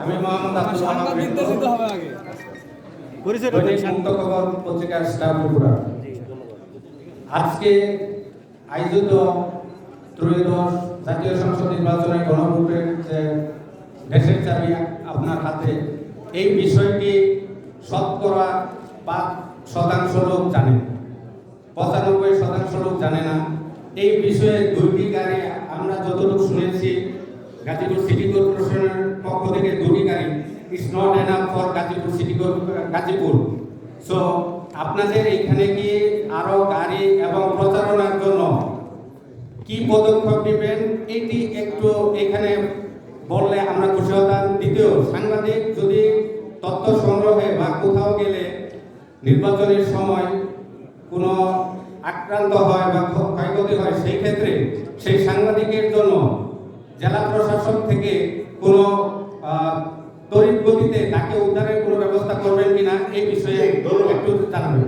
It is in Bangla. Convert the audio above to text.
আমি মোহাম্মদ আব্দুল ওহাব পরিচয় দৈনিক মুক্ত খবর পত্রিকার স্টাফ রিপোর্টার আজকে আয়োজিত ত্রয়োদশ জাতীয় সংসদ নির্বাচনে গণভোটের যে দেশের চাবি আপনার হাতে এই বিষয়টি শতকরা পাঁচ শতাংশ লোক জানে। পঁচানব্বই শতাংশ লোক জানে না। এই বিষয়ে দুইটি গাড়ি আমরা যতটুকু শুনেছি, গাজীপুর সিটি কর্পোরেশনের পক্ষ থেকে দুটি গাড়ি is not enough for Gazipur city Gazipur. So আপনাদের এখানে কি আরও গাড়ি এবং প্রচারণার জন্য কি পদক্ষেপ নেবেন, এটি একটু এখানে বললে আমরা খুশি হতাম দ্বিতীয় সাংবাদিক যদি তথ্য সংগ্রহে বা কোথাও গেলে নির্বাচনের সময় কোনো আক্রান্ত হয় বা ক্ষয়ক্ষতি হয় সেই ক্ষেত্রে সেই সাংবাদিকের জন্য জেলা প্রশাসন থেকে কোনো তড়িৎ গতিতে তাকে উদ্ধারের কোনো ব্যবস্থা করবেন কিনা এই বিষয়ে একটু জানাবেন।